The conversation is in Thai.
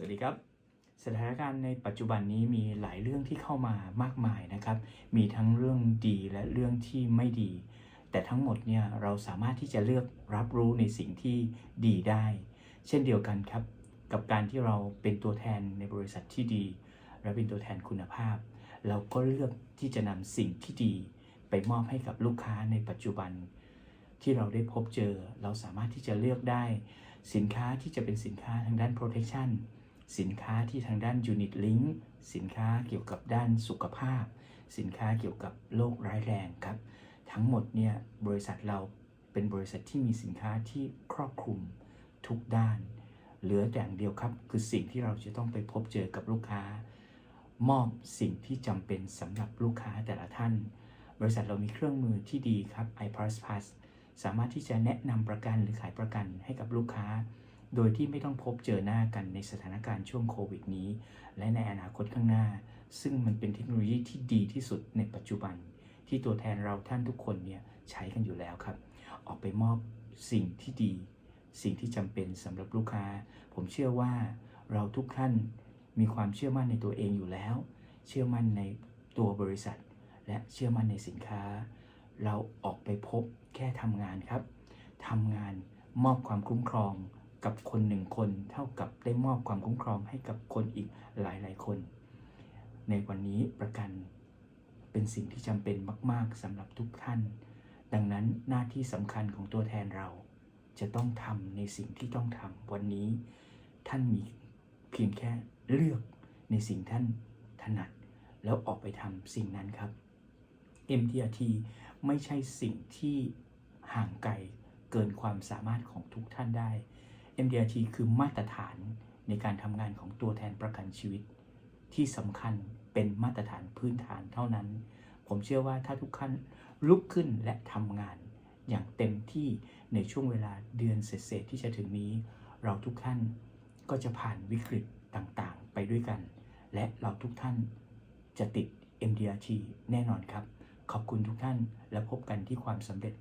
สวัสดีครับ สถานการณ์ในปัจจุบันนี้มีหลายเรื่องที่เข้ามามากมายนะครับ มีทั้งเรื่องดีและเรื่องที่ไม่ดี แต่ทั้งหมดเนี่ยเราสามารถที่จะเลือกรับรู้ในสิ่งที่ดีได้ เช่นเดียวกันครับ กับการที่เราเป็นตัวแทนในบริษัทที่ดี และเป็นตัวแทนคุณภาพ เราก็เลือกที่จะนำสิ่งที่ดี ไปมอบให้กับลูกค้าในปัจจุบัน ที่เราได้พบเจอ เราสามารถที่จะเลือกได้ สินค้าที่จะเป็นสินค้าทางด้าน protection สินค้าที่ทางด้าน unit link สินค้าเกี่ยวกับด้านสุขภาพ สินค้าเกี่ยวกับโรคร้ายแรงครับ ทั้งหมดเนี่ยบริษัทเราเป็นบริษัทที่มีสินค้าที่ครอบคลุมทุกด้าน เหลือแต่อย่างเดียวครับ คือสิ่งที่เราจะต้องไปพบเจอกับลูกค้า มอบสิ่งที่จำเป็นสำหรับลูกค้าแต่ละท่าน บริษัทเรามีเครื่องมือที่ดีครับ iPlus Plus สามารถที่จะแนะนำประกันหรือขายประกันให้กับลูกค้า โดยที่ไม่ต้องพบเจอหน้ากันในสถานการณ์ช่วงโควิดนี้ และในอนาคตข้างหน้า ซึ่งมันเป็นเทคโนโลยีที่ดีที่สุดในปัจจุบัน ที่ตัวแทนเราท่านทุกคนเนี่ยใช้กันอยู่แล้วครับ ออกไปมอบสิ่งที่ดี สิ่งที่จำเป็นสำหรับลูกค้า ผมเชื่อว่าเราทุกท่านมีความเชื่อมั่นในตัวเองอยู่แล้ว เชื่อมั่นในตัวบริษัท และเชื่อมั่นในสินค้า เราออกไปพบแค่ทำงานครับทำงานมอบความคุ้มครอง กับคนหนึ่งคนเท่ากับได้มอบความคุ้มครองให้กับคนอีกหลายๆคน ในวันนี้ประกันเป็นสิ่งที่จำเป็นมาก ๆสำหรับทุกท่าน ดังนั้นหน้าที่สำคัญของตัวแทนเรา จะต้องทำในสิ่งที่ต้องทำวันนี้ ท่านมีเพียงแค่เลือกในสิ่งท่านถนัด แล้วออกไปทำสิ่งนั้นครับ MTRT ไม่ใช่สิ่งที่ห่างไกลเกินความสามารถของทุกท่านได้ MDRT คือมาตรฐานในการทำงานของตัวแทนประกันชีวิต ที่สำคัญเป็นมาตรฐานพื้นฐานเท่านั้น ผมเชื่อว่าถ้าทุกท่านลุกขึ้นและทำงาน อย่างเต็มที่ในช่วงเวลาเดือนเศษที่จะถึงนี้ เราทุกท่านก็จะผ่านวิกฤตต่างๆ ไปด้วยกัน และเราทุกท่านจะติด MDRT แน่นอนครับ ขอบคุณทุกท่านและพบกันที่ความสำเร็จ